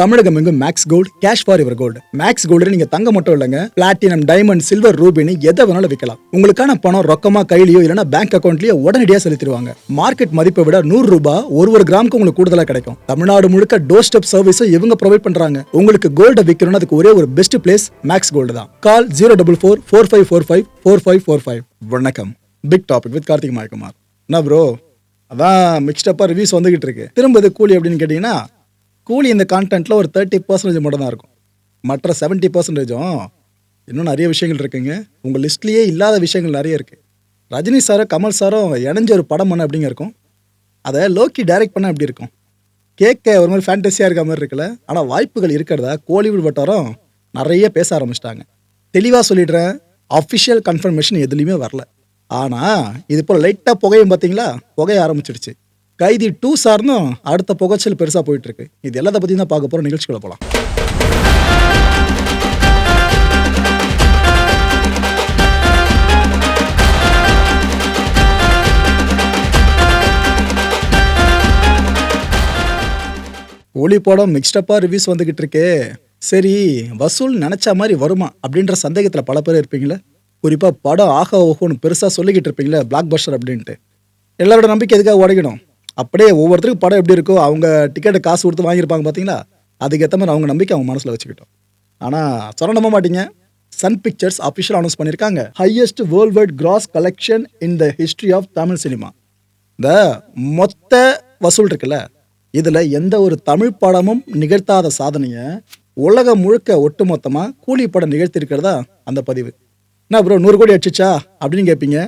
தமிழகம் எங்கும் Max Gold cash for your gold Max Gold நீங்க தங்க மட்டும் இல்லைங்க. பிளாட்டினம் டைமண்ட் சில்வர் ரூபினி எதை வேணாலும் விற்கலாம் உங்களுக்கான பணம் ரொக்கமா கையிலயோ இல்லைன்னா பேங்க் அக்கௌண்ட்லயோ உடனடியாக செலுத்திடுவாங்க. மார்க்கெட் மதிப்பை விட நூறு ரூபாய் ஒரு ஒரு கிராமுக்கு உங்களுக்கு கூடுதலா கிடைக்கும். தமிழ்நாடு முழுக்க டோர் ஸ்டெப் சர்வீஸும் இவங்க ப்ரொவைட் பண்றாங்க. உங்களுக்கு கோல்ட விற்கணும்னு அதுக்கு ஒரே ஒரு பெஸ்ட் பிளேஸ் மேக்ஸ் கோல்டு தான். Call zero double four four five four five four five four five வணக்கம். Big topic with Karthik Mayakumar என்ன ப்ரோ அதான் மிக்ஸ்டப்பாக ரிவ்யூஸ் வந்துகிட்டு இருக்கு. திரும்ப இது கூலி அப்படின்னு கேட்டிங்கன்னா கூலி இந்த கான்டென்ட்டில் ஒரு தேர்ட்டி பர்சன்டேஜ் மட்டும் தான் இருக்கும். மற்ற செவன்ட்டி பர்சன்டேஜும் இன்னும் நிறைய விஷயங்கள் இருக்குங்க. உங்கள் லிஸ்ட்லேயே இல்லாத விஷயங்கள் நிறைய இருக்குது ரஜினி சாரும் கமல் சாரும் இணைஞ்ச ஒரு படம் பண்ண அப்படிங்க இருக்கும். அதை லோக்கி டைரக்ட் பண்ண எப்படி இருக்கும்? கேட்க ஒரு மாதிரி ஃபேண்டஸியாக இருக்க மாதிரி இருக்குல்ல. ஆனால் வாய்ப்புகள் இருக்கிறதா? கோலிவுட் வட்டாரம் நிறைய பேச ஆரம்பிச்சிட்டாங்க. தெளிவாக சொல்லிடுறேன். அஃபிஷியல் கன்ஃபர்மேஷன் எதுலேயுமே வரல. ஆனால் இது போல் லைட்டாக புகையும் பார்த்தீங்களா? புகைய ஆரம்பிச்சிடுச்சு. கைதி டூ சார்னும் அடுத்த புகைச்சல் பெருசாக போயிட்டு இருக்கு இது எல்லாத்த பற்றி தான் பார்க்க போகிற நிகழ்ச்சிகளை போகலாம் ஒளி படம் மிக்ஸ்டப்பாக ரிவ்யூஸ் வந்துக்கிட்டு இருக்கே. சரி வசூல் நினச்ச மாதிரி வருமா அப்படின்ற சந்தேகத்தில் பல பேர் இருப்பீங்களே? குறிப்பாக படம் ஆக ஓஹோன்னு பெருசாக சொல்லிக்கிட்டு இருப்பீங்களே பிளாக் பஸ்டர் அப்படின்ட்டு. எல்லாரோட நம்பிக்கை எதுக்காக உடைக்கணும்? அப்படியே ஒவ்வொருத்தருக்கும் படம் எப்படி இருக்கோ அவங்க டிக்கெட்டை காசு கொடுத்து வாங்கியிருப்பாங்க பார்த்தீங்களா? அதுக்கேற்ற மாதிரி அவங்க நம்பிக்கை அவங்க மனசில் வச்சுக்கிட்டோம். ஆனால் சொல்ல நம்ப மாட்டீங்க. சன் பிக்சர்ஸ் அஃபிஷியல் அனௌன்ஸ் பண்ணியிருக்காங்க. Highest world wide gross collection in the history of Tamil cinema இந்த மொத்த வசூல் இருக்குல்ல இதில் எந்த ஒரு தமிழ் படமும் நிகழ்த்தாத சாதனையை உலகம் முழுக்க ஒட்டுமொத்தமாக கூலி படம் நிகழ்த்தியிருக்கிறதா அந்த பதிவு. என்ன ப்ரோ நூறு கோடி அடிச்சிச்சா? அப்படின்னு கேட்பீங்க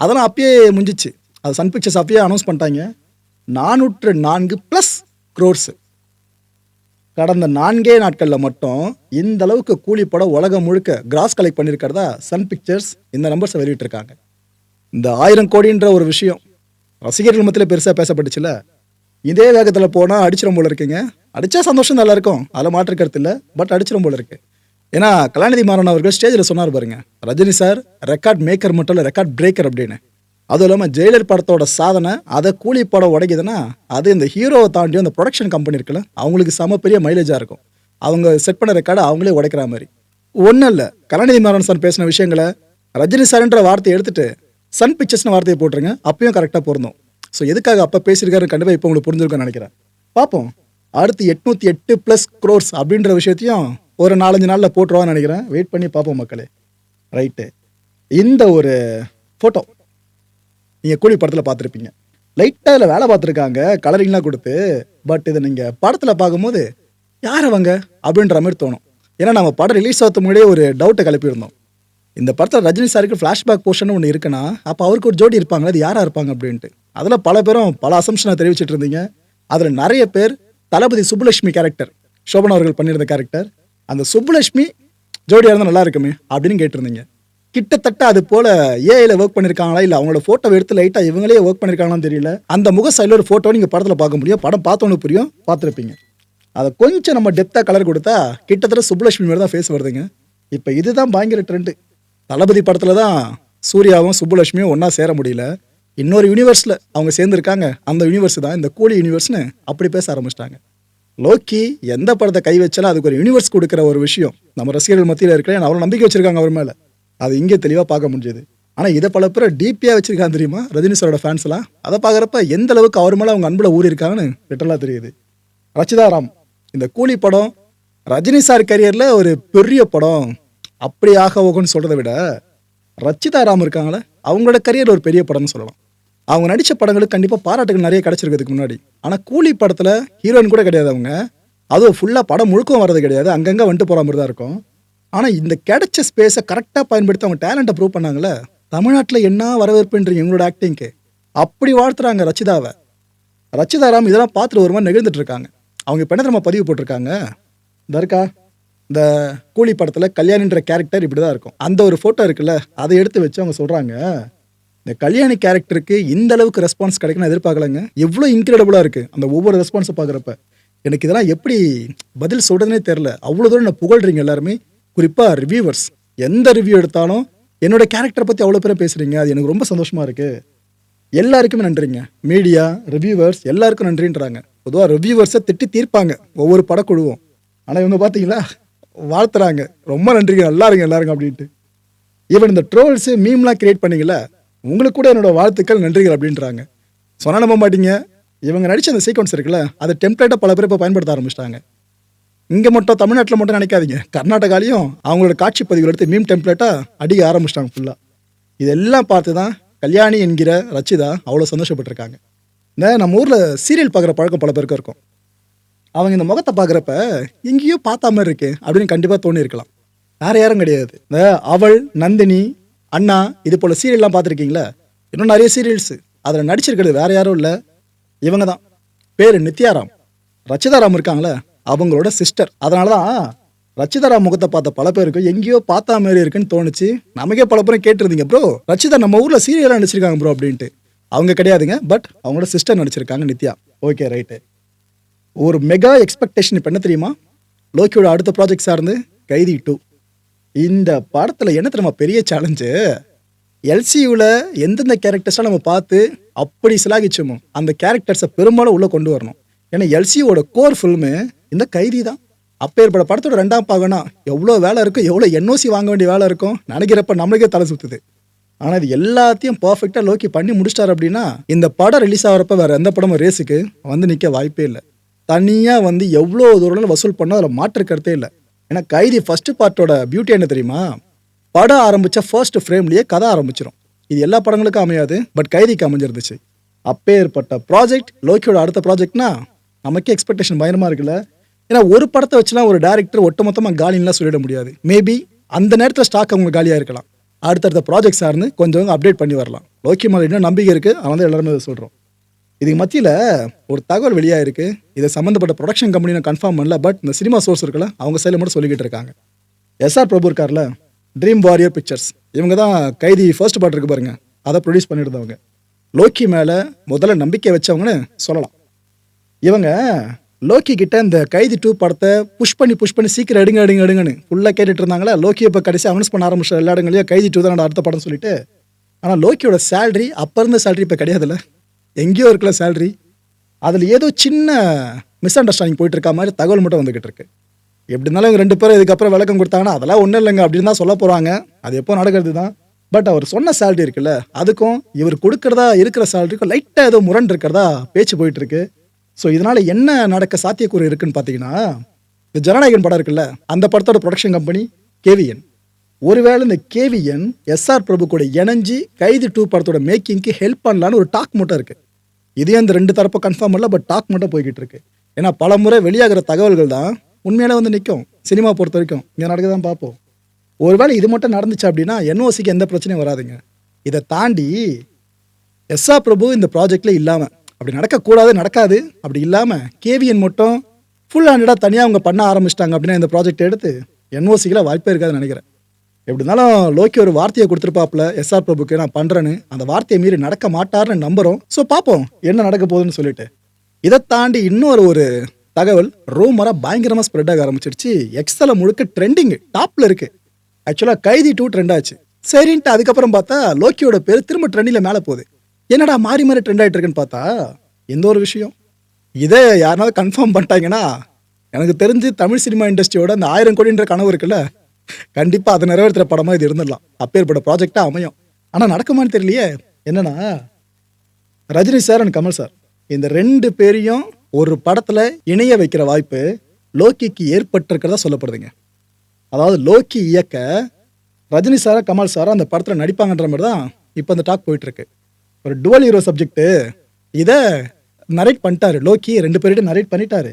அதெல்லாம் அப்பயே முடிஞ்சிச்சு அது சன் பிக்சர்ஸ் அப்பயே அனௌன்ஸ் பண்ணிட்டாங்க. நானூற்று நான்கு ப்ளஸ் க்ரோர்ஸு கடந்த நான்கே நாட்களில் மட்டும் இந்த அளவுக்கு கூலிப்படம் உலகம் முழுக்க கிராஸ் கலெக்ட் பண்ணியிருக்கிறதா சன் பிக்சர்ஸ் இந்த நம்பர்ஸை வெளியிட்டிருக்காங்க. இந்த ஆயிரம் கோடின்ற ஒரு விஷயம் ரசிகர்கள் மத்தியில் பெருசாக பேசப்பட்டுச்சுல. இதே வேகத்தில் போனால் அடிச்சிடும் போல இருக்குங்க. அடித்தா சந்தோஷம் நல்லா இருக்கும். அதில் மாற்று கருத்து இல்லை. பட் அடிச்சிடும் போல இருக்கு. ஏன்னா கலாநிதி மாறன் அவர்கள் ஸ்டேஜில் சொன்னார் பாருங்க ரஜினி சார் ரெக்கார்ட் மேக்கர் மட்டும் இல்லை ரெக்கார்ட் பிரேக்கர் அப்படின்னு. அதுவும் இல்லாமல் ஜெயிலர் படத்தோட சாதனை அதை கூலி படம் உடைக்குதுன்னா அது இந்த ஹீரோவை தாண்டி அந்த ப்ரொடக்ஷன் கம்பெனி இருக்குல்ல அவங்களுக்கு செம பெரிய மைலேஜாக இருக்கும். அவங்க செட் பண்ண ரெக்கார்டை அவங்களே உடைக்கிற மாதிரி. ஒன்றும் இல்லை கலாநிதி மாறன் சார் பேசின விஷயங்களை ரஜினி சார்ன்ற வார்த்தையை எடுத்துட்டு சன் பிக்சர்ஸ்னு வார்த்தையை போட்டுருங்க அப்பயும் கரெக்டாக பொருந்தும். ஸோ எதுக்காக அப்போ பேசியிருக்காரு கண்டிப்பாக இப்போ உங்களுக்கு புரிஞ்சிருக்கேன் நினைக்கிறேன். பார்ப்போம் அடுத்து எட்நூற்றி எட்டு ப்ளஸ் க்ரோர்ஸ் அப்படின்ற விஷயத்தையும் ஒரு நாலஞ்சு நாளில் போட்டுருவான்னு நினைக்கிறேன். வெயிட் பண்ணி பார்ப்போம் மக்களே. ரைட்டு இந்த ஒரு ஃபோட்டோ நீங்கள் கூலி படத்தில் பார்த்துருப்பீங்க. லைட்டாக இதில் வேலை பார்த்துருக்காங்க கலரிங்லாம் கொடுத்து பட் இதை நீங்கள் படத்தில் பார்க்கும்போது யார் அவங்க? அப்படின்ற மாதிரி தோணும். ஏன்னா நம்ம படம் ரிலீஸ் ஆகிறதுக்கு முன்னாடியே ஒரு டவுட்டை கிளப்பியிருந்தோம். இந்த படத்தில் ரஜினி சாருக்கு ஃப்ளாஷ்பேக் போர்ஷன் ஒன்று இருக்குன்னா அப்போ அவருக்கு ஒரு ஜோடி இருப்பாங்க அது யாராக இருப்பாங்க அப்படின்ட்டு. அதில் பல பேரும் பல அசம்ஷனை தெரிவிச்சிட்டு இருந்தீங்க. அதில் நிறைய பேர் தளபதி சுப்புலட்சுமி கேரக்டர் சோபனா அவர்கள் பண்ணியிருந்த கேரக்டர் அந்த சுப்புலட்சுமி ஜோடியாக இருந்தால் நல்லா இருக்குமே அப்படின்னு கேட்டிருந்தீங்க. கிட்டத்தட்ட அது போல ஏஐல ஒர்க் பண்ணியிருக்காங்களா இல்லை? அவங்களோட போட்டோ எடுத்து லைட்டாக இவங்களே ஒர்க் பண்ணிருக்காங்களான்னு தெரியல. அந்த முக சைடில் ஒரு ஃபோட்டோ நீங்கள் படத்தில் பார்க்க முடியும். படம் பார்த்தோன்னு புரியும் பார்த்துருப்பீங்க. அதை கொஞ்சம் நம்ம டெப்த்தாக கலர் கொடுத்தா கிட்டத்தட்ட சுப்புலட்சுமி மாதிரி தான் ஃபேஸ் வருதுங்க. இப்போ இதுதான் பயங்கர ட்ரெண்டு தளபதி படத்தில் தான் சூர்யாவும் சுப்புலட்சுமியும் ஒன்றா சேர முடியல. இன்னொரு யூனிவர்ஸில் அவங்க சேர்ந்துருக்காங்க. அந்த யூனிவர்ஸ் தான் இந்த கூலி யூனிவர்ஸ்னு அப்படி பேச ஆரம்பிச்சிட்டாங்க. லோக்கி எந்த படத்தை கை வச்சாலும் அதுக்கு ஒரு யூனிவர்ஸ் கொடுக்குற ஒரு விஷயம். நம்ம ரசிகர்கள் மத்தியில் இருக்கிறேன் அவ்வளோ நம்பிக்கை வச்சிருக்காங்க அவர் மேலே. அது இங்கே தெளிவாக பார்க்க முடிஞ்சது. ஆனால் இதை பல பேர் டிபியாக வச்சிருக்காங்க தெரியுமா? ரஜினி சாரோட ஃபேன்ஸ்லாம் அதை பார்க்குறப்ப எந்த அளவுக்கு அவர் மேலே அவங்க அன்பில் ஊறி இருக்காங்கன்னு லிட்டரலாக தெரியுது. ரச்சிதாராம் இந்த கூலி படம் ரஜினி சார் கரியரில் ஒரு பெரிய படம். அப்படி ஆக போகும்னு சொல்கிறத விட ரச்சிதா ராம் இருக்காங்களே அவங்களோட கரியர் ஒரு பெரிய படம்னு சொல்லலாம். அவங்க நடித்த படங்களுக்கு கண்டிப்பாக பாராட்டுகள் நிறைய கிடச்சிருக்கிறதுக்கு முன்னாடி. ஆனால் கூலி படத்தில் ஹீரோயின் கூட கிடையாது அவங்க. அதுவும் ஃபுல்லாக படம் முழுக்கவும் வர்றது கிடையாது. அங்கங்கே வந்துட்டு போகிற மாதிரி தான் இருக்கும். ஆனால் இந்த கிடைச்ச ஸ்பேஸை கரெக்டாக பயன்படுத்தி அவங்க டேலண்ட்டை ப்ரூவ் பண்ணாங்களே தமிழ்நாட்டில் என்ன வரவேற்புன்றீங்க எங்களோட ஆக்டிங்க்கு அப்படி வாழ்த்துறாங்க ரச்சிதாவை. ரச்சிதாராம் இதெல்லாம் பார்த்துட்டு ஒரு மாதிரி நெகிழ்ந்துட்டு இருக்காங்க. அவங்க இப்போ என்ன தெரியுமா பதிவு போட்டிருக்காங்க? தர்கா இந்த கூலி படத்தில் கல்யாணின்ற கேரக்டர் இப்படி தான் இருக்கும். அந்த ஒரு ஃபோட்டோ இருக்குல்ல அதை எடுத்து வச்சு அவங்க சொல்கிறாங்க இந்த கல்யாணி கேரக்டருக்கு இந்த அளவுக்கு ரெஸ்பான்ஸ் கிடைக்குன்னு எதிர்பார்க்கலங்க. எவ்வளோ இன்க்ரெடிபிளாக இருக்குது அந்த ஒவ்வொரு ரெஸ்பான்ஸை பார்க்குறப்ப. எனக்கு இதெல்லாம் எப்படி பதில் சொல்கிறதுனே தெரில அவ்வளோ தூரம் நான் புகழ்றீங்க எல்லாருமே? குறிப்பாக ரிவ்யூவர்ஸ் எந்த ரிவ்யூ எடுத்தாலும் என்னோட கேரக்டரை பற்றி அவ்வளோ பேரை பேசுகிறீங்க அது எனக்கு ரொம்ப சந்தோஷமாக இருக்குது எல்லாருக்குமே நன்றிங்க. மீடியா ரிவ்யூவர்ஸ் எல்லாருக்கும் நன்றின்றாங்க. பொதுவாக ரிவ்யூவர்ஸை திட்டி தீர்ப்பாங்க. ஒவ்வொரு படக்குழுவும். ஆனால் இவங்க பார்த்தீங்களா வாழ்த்துறாங்க. ரொம்ப நன்றிங்க. நல்லா இருங்க எல்லாருங்க அப்படின்ட்டு. ஈவன் இந்த ட்ரோல்ஸு மீம்லாம் கிரியேட் பண்ணிங்கள உங்களுக்கு கூட என்னோட வாழ்த்துக்கள் நன்றிகள் அப்படின்றாங்க. சொன்னா நம்ப மாட்டீங்க. இவங்க நடிச்ச அந்த சீக்வன்ஸ் இருக்குல்ல அதை டெம்ப்ளேட்டாக பல பேர் இப்போ பயன்படுத்த ஆரம்பிச்சிட்டாங்க. இங்கே மட்டும் தமிழ்நாட்டில் மட்டும் நினைக்காதீங்க. கர்நாடகாலையும் அவங்களோட காட்சி பதிவுகள் எடுத்து மீம் டெம்ப்ளேட்டாக அடிக்க ஆரம்பிச்சிட்டாங்க ஃபுல்லாக இதெல்லாம் பார்த்து தான் கல்யாணி என்கிற ரச்சிதா அவ்வளோ சந்தோஷப்பட்டிருக்காங்க. இந்த நம்ம ஊரில் சீரியல் பார்க்குற பழக்கம் பல பேருக்கு இருக்கும். அவங்க இந்த முகத்தை பார்க்குறப்ப எங்கேயோ பார்த்தா மாதிரி இருக்கு அப்படின்னு கண்டிப்பாக தோணியிருக்கலாம். வேறு யாரும் கிடையாது. இந்த அவள் நந்தினி அண்ணா இது போல் சீரியல்லாம் பார்த்துருக்கீங்களா? இன்னும் நிறைய சீரியல்ஸு அதில் நடிச்சிருக்கிறது வேறு யாரும் இல்லை. இவங்க தான். பேர் நித்யாராம். ரச்சிதாராம் இருக்காங்களே? அவங்களோட சிஸ்டர் அதனால தான் ரச்சிதரா முகத்தை பார்த்த பல பேருக்கு எங்கேயோ பார்த்த மாதிரி இருக்குன்னு தோணுச்சு. நமக்கே பல பேரும் கேட்டிருந்தீங்க ப்ரோ ரச்சிதா நம்ம ஊரில் சீரியலாக நடிச்சிருக்காங்க ப்ரோ அப்படின்ட்டு. அவங்க கிடையாதுங்க பட் அவங்களோட சிஸ்டர் நடிச்சிருக்காங்க நித்யா. ஓகே ரைட்டு ஒரு மெகா எக்ஸ்பெக்டேஷன் இப்போ என்ன தெரியுமா? லோக்கியோட அடுத்த ப்ராஜெக்ட் சார்ந்து கைதி டூ இந்த படத்தில் என்ன தெரியுமா பெரிய சேலஞ்சு எல்சியூவில் எந்தெந்த கேரக்டர்ஸ்லாம் நம்ம பார்த்து அப்படி சிலாகிச்சோமோ அந்த கேரக்டர்ஸை பெரும்பாலும் உள்ளே கொண்டு வரணும். ஏன்னா எல்சியோட கோர் ஃபில்மு இந்த கைதி தான். அப்பேற்பட்ட படத்தோட ரெண்டாம் பாகம்னா எவ்வளோ வேலை இருக்கும் எவ்வளோ என்ஓசி வாங்க வேண்டிய வேலை இருக்கும் நினைக்கிறப்ப நம்மளுக்கே தலை சுற்றுது ஆனால் இது எல்லாத்தையும் பர்ஃபெக்டாக லோக்கி பண்ணி முடிச்சிட்டார் அப்படின்னா இந்த படம் ரிலீஸ் ஆகிறப்ப வேறு எந்த படமும் ரேஸுக்கு வந்து நிற்க வாய்ப்பே இல்லை. தனியாக வந்து எவ்வளோ தூரம் வசூல் பண்ணால் அதில் மாற்று கருத்தே இல்லை. ஏன்னா கைதி ஃபஸ்ட்டு பார்ட்டோட பியூட்டி என்ன தெரியுமா? படம் ஆரம்பித்த ஃபர்ஸ்ட் ஃப்ரேம்லேயே கதை ஆரம்பிச்சிடும் இது எல்லா படங்களுக்கும் அமையாது பட் கைதிக்கு அமைஞ்சிருந்துச்சு. அப்பேற்பட்ட ப்ராஜெக்ட் லோக்கியோட அடுத்த ப்ராஜெக்ட்னா நமக்கே எக்ஸ்பெக்டேஷன் பயணமாக இருக்குல்ல? ஏன்னா ஒரு படத்தை வச்சுலாம் ஒரு டேரக்டர் ஒட்டுமொத்தமாக காலின்லாம் சொல்லிட முடியாது. மேபி அந்த நேரத்தில் ஸ்டாக் அவங்க காலியாக இருக்கலாம். அடுத்தடுத்த ப்ராஜெக்ட் சார்ந்து கொஞ்சம் அப்டேட் பண்ணி வரலாம். லோக்கி மேலே இன்னும் நம்பிக்கை இருக்குது அதனால தான் எல்லாருமே சொல்கிறோம் இதுக்கு மத்தியில் ஒரு தகவல் வெளியாக இருக்குது இதை சம்மந்தப்பட்ட ப்ரொடக்ஷன் கம்பெனி நான் கன்ஃபார்ம் பண்ணல. பட் இந்த சினிமா சோர்ஸ் இருக்குல்ல அவங்க சைடில் மட்டும் சொல்லிக்கிட்டு இருக்காங்க. எஸ்ஆர் பிரபு இருக்கார்ல ட்ரீம் வாரியர் பிக்சர்ஸ் இவங்க தான் கைதி ஃபர்ஸ்ட் பார்ட் இருக்கு பாருங்க. அதை ப்ரொடியூஸ் பண்ணியிருந்தவங்க. லோக்கி மேலே முதல்ல நம்பிக்கை வச்சவங்கன்னு சொல்லலாம். இவங்க லோக்கி கிட்ட இந்த கைதி டூ படத்தை புஷ் பண்ணி புஷ் பண்ணி சீக்கிரம் எடுங்க எடுங்க எடுங்கன்னு ஃபுல்லாக கேட்டுட்டு இருந்தாங்களா லோக்கி இப்போ கடைசி அனௌன்ஸ் பண்ண ஆரம்பிச்ச எல்லா இடங்களையும் கைதி டூ தான் அடுத்த படம் சொல்லிட்டு. ஆனால் லோக்கியோட சேல்ரி அப்போ இருந்த சேல்ரி இப்போ கிடையாதுல்ல. எங்கேயோ இருக்கல சேல்ரி அதில் ஏதோ சின்ன மிஸ் அண்டர்ஸ்டாண்டிங் போயிட்டு இருக்க மாதிரி தகவல் மட்டும் வந்துகிட்டு இருக்கு. எப்படி இருந்தாலும் இவங்க ரெண்டு பேரும் இதுக்கப்புறம் விளக்கம் கொடுத்தாங்கன்னா அதெல்லாம் ஒன்றும் இல்லைங்க அப்படின்னு தான் சொல்ல போகிறாங்க அது எப்போ நடக்கிறது தான். பட் அவர் சொன்ன சேல்ரி இருக்குல்ல அதுக்கும் இவர் கொடுக்குறதா இருக்கிற சேலரிக்கும் லைட்டாக ஏதோ முரண் இருக்கிறதா பேச்சு போயிட்டு இருக்கு. ஸோ இதனால் என்ன நடக்க சாத்தியக்கூறு இருக்குன்னு பார்த்தீங்கன்னா இந்த ஜனநாயகன் படம் இருக்குல்ல அந்த படத்தோட ப்ரொடக்ஷன் கம்பெனி கேவிஎன் ஒருவேளை இந்த கேவிஎன் எஸ்ஆர் பிரபு கூட இணைஞ்சு கைது டூ படத்தோட மேக்கிங்க்கு ஹெல்ப் பண்ணலான்னு ஒரு டாக் மட்டும் இருக்குது இதே அந்த ரெண்டு தரப்பு கன்ஃபார்ம் பண்ணல பட் டாக் மட்டும் போய்கிட்டு இருக்கு. ஏன்னா பல முறை வெளியாகிற தகவல்கள் தான் உண்மையில வந்து நிற்கும் சினிமா பொறுத்த வரைக்கும். இங்கே நடக்க தான் பார்ப்போம். ஒருவேளை இது மட்டும் நடந்துச்சு அப்படின்னா என்ஓசிக்கு எந்த பிரச்சனையும் வராதுங்க. இதை தாண்டி எஸ்ஆர் பிரபு இந்த ப்ராஜெக்டில் இல்லாமல் அப்படி நடக்கக்கூடாது நடக்காது. அப்படி இல்லாமல் கேவிஎன் மட்டும் ஃபுல் ஹேண்டடாக தனியாக அவங்க பண்ண ஆரம்பிச்சிட்டாங்க அப்படின்னா இந்த ப்ராஜெக்ட் எடுத்து என்ஓசிக்கெலாம் வாய்ப்பே இருக்காதுன்னு நினைக்கிறேன். எப்படி இருந்தாலும் லோக்கி ஒரு வார்த்தையை கொடுத்துருப்பாப்புல எஸ்ஆர் பிரபுக்கு நான் பண்ணுறேன்னு அந்த வார்த்தையை மீறி நடக்க மாட்டார்னு நம்புகிறோம் ஸோ பார்ப்போம் என்ன நடக்க போகுதுன்னு சொல்லிட்டு. இதை தாண்டி இன்னொரு ஒரு தகவல் ரூமராக பயங்கரமாக ஸ்ப்ரெட் ஆக ஆரம்பிச்சிருச்சு. எக்ஸல முழுக்க ட்ரெண்டிங் டாப்பில் இருக்குது ஆக்சுவலாக கைதி டூ ட்ரெண்ட் ஆச்சு. சரின்ட்டு அதுக்கப்புறம் பார்த்தா லோக்கியோட பேர் திரும்ப ட்ரெண்டில் மேலே போகுது. என்னடா மாறி மாறி ட்ரெண்ட் ஆகிட்டு இருக்குன்னு பார்த்தா எந்த ஒரு விஷயம்? இதை யாருனாவது கன்ஃபார்ம் பண்ணிட்டாங்கன்னா எனக்கு தெரிஞ்சு தமிழ் சினிமா இண்டஸ்ட்ரியோட அந்த ஆயிரம் கோடின்ற கனவு இருக்குல்ல கண்டிப்பாக அதை நிறைவேற்றுற படமாக இது இருந்துடலாம். அப்பேற்பட்ட ப்ராஜெக்டாக அமையும். ஆனால் நடக்குமான்னு தெரியலையே. என்னன்னா Rajini sir and Kamal sir இந்த ரெண்டு பேரையும் ஒரு படத்தில் இணைய வைக்கிற வாய்ப்பு லோக்கிக்கு ஏற்பட்டிருக்கிறதா சொல்லப்படுதுங்க. அதாவது லோக்கி இயக்க ரஜினி சாரா கமல் சாரா அந்த படத்தில் நடிப்பாங்கன்ற மாதிரி தான் இப்போ அந்த டாக் போயிட்டுருக்கு ஒரு டுவல் ஹீரோ சப்ஜெக்ட் இதை நரேட் பண்ணிட்டாரு. லோக்கி ரெண்டு பேர்கிட்ட நரேட் பண்ணிட்டாரு.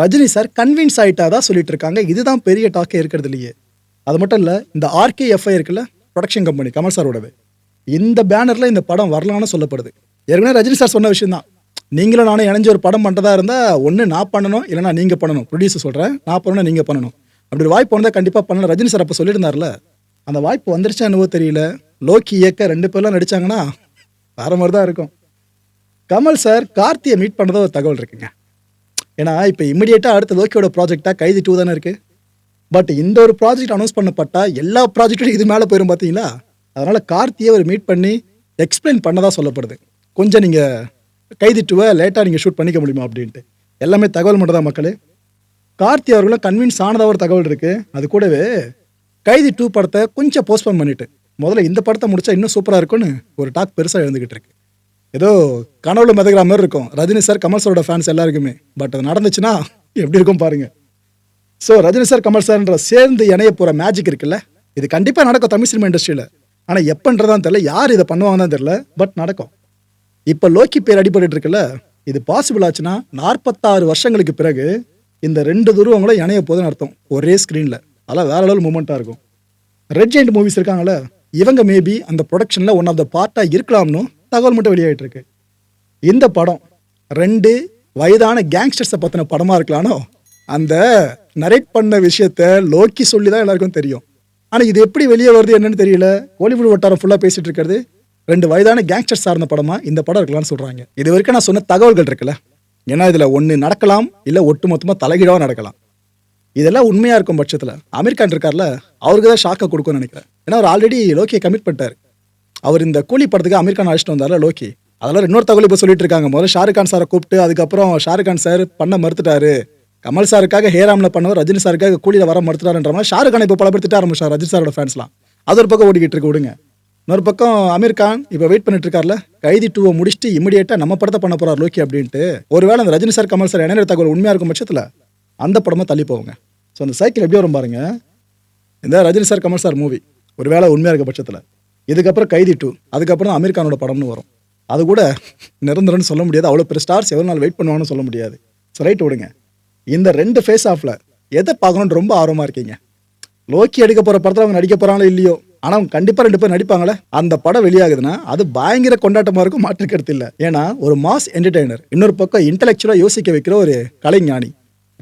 ரஜினி சார் கன்வின்ஸ் ஆகிட்டா தான் சொல்லிட்டு இருக்காங்க இதுதான் பெரிய டாக்கே இருக்கிறது இல்லையே. அது மட்டும் இல்லை இந்த ஆர்கேஎஃப்ஐ இருக்குல்ல ப்ரொடக்ஷன் கம்பெனி கமல் சாரோடது இந்த பேனரில் இந்த படம் வரலான்னு சொல்லப்படுது. ஏற்கனவே ரஜினி சார் சொன்ன விஷயம் தான் நீங்களும் நானும் இணைஞ்சு ஒரு படம் பண்ணுறதா இருந்தால் ஒன்று நான் பண்ணணும் இல்லைனா நீங்கள் பண்ணணும். ப்ரொடியூசர் சொல்கிறேன் நான் பண்ணணும் நீங்கள் பண்ணணும். அப்படி ஒரு வாய்ப்பு வந்தால் கண்டிப்பாக பண்ணலாம். ரஜினி சார் அப்போ சொல்லியிருந்தார்ல. அந்த வாய்ப்பு வந்துருச்சா என்னவோ தெரியல. லோக்கி இயக்க ரெண்டு பேர்லாம் நடிச்சாங்கன்னா வேற மாதிரி தான் இருக்கும். கமல் சார் கார்த்தியை மீட் பண்ணதா ஒரு தகவல் இருக்குங்க. ஏன்னா இப்போ இமிடியேட்டாக அடுத்த லோக்கியோட ப்ராஜெக்டாக கைதி டூ தானே இருக்குது பட் இந்த ஒரு ப்ராஜெக்ட் அனௌன்ஸ் பண்ணப்பட்டா எல்லா ப்ராஜெக்டும் இது மேலே போயிடும் பார்த்தீங்களா அதனால் கார்த்தியை ஒரு மீட் பண்ணி எக்ஸ்பிளைன் பண்ணதா சொல்லப்படுது. கொஞ்சம் நீங்கள் கைதி டூவை லேட்டாக நீங்கள் ஷூட் பண்ணிக்க முடியுமா அப்படின்ட்டு. எல்லாமே தகவல் மட்டும் தான் மக்களே. கார்த்தி அவர்களும் கன்வின்ஸ் ஆனதாக ஒரு தகவல் இருக்குது அது கூடவே கைதி டூ படத்தை கொஞ்சம் போஸ்ட்போன் பண்ணிவிட்டு முதல்ல இந்த படத்தை முடிச்சா இன்னும் சூப்பராக இருக்கும்னு ஒரு டாக் பெருசாக எழுந்துக்கிட்டு இருக்கு. ஏதோ கனவுல மிதக்கிற மாதிரி இருக்கும். ரஜினி சார் கமல் சாரோட ஃபேன்ஸ் எல்லாருக்குமே. பட் அது நடந்துச்சுன்னா எப்படி இருக்கும் பாருங்க. ஸோ ரஜினி சார் கமல் சார்ன்ற சேர்ந்து இணைய போகிற மேஜிக் இருக்குல்ல? இது கண்டிப்பாக நடக்கும் தமிழ் சினிமா இண்டஸ்ட்ரியில் ஆனால் எப்பன்றதான் தெரியல. யார் இதை பண்ணுவாங்கன்னு தெரியல. பட் நடக்கும். இப்போ லோக்கி பேர் அடிபட்டு இருக்குல்ல? இது பாசிபிள் ஆச்சுன்னா நாற்பத்தாறு வருஷங்களுக்கு பிறகு இந்த ரெண்டு துருவங்களும் இணைய போதுன்னு அர்த்தம். ஒரே ஸ்க்ரீனில் அதெல்லாம் வேற லெவல் மூமெண்ட்டாக இருக்கும். ரெட் ஜெயிண்ட் மூவிஸ் இருக்காங்களே இவங்க மேபி அந்த ப்ரொடக்ஷனில் ஒன் ஆஃப் த பார்ட்டாக இருக்கலாம்னு தகவல் மட்டும் வெளியாகிட்டு இருக்கு இந்த படம் ரெண்டு வயதான கேங்ஸ்டர்ஸை பற்றின படமாக இருக்கலானோ அந்த நரேட் பண்ண விஷயத்த லோக்கி சொல்லி தான் எல்லாருக்கும் தெரியும். ஆனால் இது எப்படி வெளியே வருது என்னன்னு தெரியல. கோலிவுட் வட்டாரம் ஃபுல்லாக பேசிட்டு இருக்கிறது. ரெண்டு வயதான கேங்ஸ்டர் சார்ந்த படமாக இந்த படம் இருக்கலாம்னு சொல்கிறாங்க இது வரைக்கும் நான் சொன்ன தகவல்கள் இருக்குல்ல? ஏன்னா இதில் ஒன்று நடக்கலாம் இல்லை ஒட்டுமொத்தமாக தலைகீழாக நடக்கலாம். இதெல்லாம் உண்மையாக இருக்கும் பட்சத்தில் அமீர் கான் இருக்கார்ல அவருக்கு தான் ஷாக்கை கொடுக்கும்னு நினைக்கிறேன். ஏன்னா அவர் ஆல்ரெடி லோக்கியை கமிட் பண்ணிட்டார். அவர் இந்த கூலி படத்துக்கு அமீர் கான் அழைச்சிட்டு வந்தார்ல லோக்கி. அதெல்லாம் இன்னொரு தகவல் இப்போ சொல்லிட்டு இருக்காங்க. முதல்ல ஷாருக் கான் சாரை கூப்பிட்டு அதுக்கப்புறம் ஷாருக் கான் சார் பண்ண மறுத்துட்டாரு. கமல் சாருக்காக ஹேராமில் பண்ணவர் ரஜினி சாருக்காக கூலியில் வர மறுத்துட்டாருன்ற மாதிரி ஷாருக் கான் இப்போ பல பேர் திட்ட ஆரம்பிச்சார் ரஜினி சாரோட ஃபேன்ஸ்லாம் அது ஒரு பக்கம் ஓடிக்கிட்டு இருக்கு விடுங்க. இன்னொரு பக்கம் அமீர் கான் இப்போ வெயிட் பண்ணிட்டு இருக்கார்ல கைதி டூவை முடிச்சுட்டு இமிடியேட்டாக நம்ம படத்தை பண்ண போறார் லோக்கி அப்படின்ட்டு. ஒருவேளை அந்த ரஜினி சார் கமல் சார் இணைய தகவல் உண்மையாக இருக்கும் பட்சத்தில் அந்த படமாக தள்ளி போவாங்க. ஸோ அந்த சைக்கிள் எப்படி வரும் பாருங்க. இந்த Rajini sir Kamal sir movie ஒரு வேலை உண்மையாக இருக்க பட்சத்தில் இதுக்கப்புறம் கைதி டூ அதுக்கப்புறம் அமீர்கானோட படம்னு வரும். அது கூட நிரந்தரம்னு சொல்ல முடியாது. அவ்வளோ பெரிய ஸ்டார்ஸ் எவ்வளோ நாள் வெயிட் பண்ணுவாங்கன்னு சொல்ல முடியாது. ஸோ ரைட் விடுங்க. இந்த ரெண்டு ஃபேஸ் ஆஃப்ல எதை பார்க்கணும்னு ரொம்ப ஆர்வமாக இருக்கீங்க? லோக்கி எடுக்க போகிற படத்தில் அவங்க நடிக்க போகிறாங்களோ இல்லையோ? ஆனால் அவங்க கண்டிப்பாக ரெண்டு பேர் நடிப்பாங்களே? அந்த படம் வெளியாகுதுன்னா அது பயங்கர கொண்டாட்டமாக இருக்கும் மாற்றுக்கிறது இல்லை. ஏன்னா ஒரு மாஸ் என்டர்டெய்னர் இன்னொரு பக்கம் இன்டலெக்சுவலாக யோசிக்க வைக்கிற ஒரு கலைஞானி.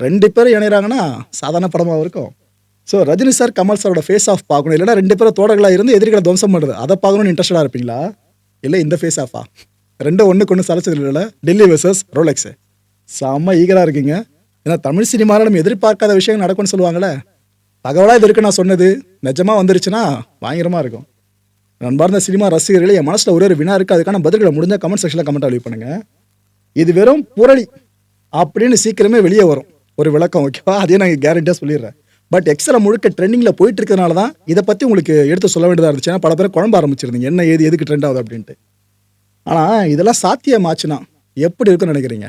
ரெண்டு பேரும் இணைகிறாங்கன்னா சாதாரண படமாக இருக்கும். ஸோ ரஜினி சார் கமல் சாரோட ஃபேஸ் ஆஃப் பார்க்கணும். இல்லைன்னா ரெண்டு பேரும் தோடர்களாக இருந்து எதிர்களை துவம்சம் பண்ணுறது அதை பார்க்கணும்னு இன்ட்ரெஸ்டாக இருப்பீங்களா? இல்லை இந்த ஃபேஸ் ஆஃபா ரெண்டும் ஒன்றுக்கு ஒன்று சலைச்சது இல்லை டெல்லி வெர்சஸ் ரோலெக்ஸு செம்ம ஈகராக இருக்கீங்க. ஏன்னா தமிழ் சினிமாவில் நம்ம எதிர்பார்க்காத விஷயங்கள் நடக்கும்னு சொல்லுவாங்களே தகவலாக இது இருக்கு நான் சொன்னது நிஜமாக வந்துருச்சுன்னா பயங்கரமாக இருக்கும். நண்பார்ந்த சினிமா ரசிகர்களே என் மனசில் ஒரே ஒரு வினா இருக்குது அதுக்கான பதில்களை முடிஞ்சால் கமெண்ட் செக்ஷனில் கமெண்ட் அழிவு பண்ணுங்கள் இது வெறும் புரளி அப்படின்னு சீக்கிரமே வெளியே வரும். ஒரு விளக்கம் ஓகேவா அதையே நான் கேரண்டியாக சொல்லிடுறேன். பட் எக்ஸல முழுக்க ட்ரெண்டிங்கில் போயிட்டு இருக்கிறதுனால தான் இதை பற்றி உங்களுக்கு எடுத்து சொல்ல வேண்டியதாக இருந்துச்சு. ஏன்னா பல பேர் குழம்ப ஆரம்பிச்சிருந்தீங்க. என்ன ஏது எதுக்கு ட்ரெண்ட் ஆகுது அப்படின்ட்டு. ஆனால் இதெல்லாம் சாத்தியமாச்சுன்னா எப்படி இருக்குன்னு நினைக்கிறீங்க?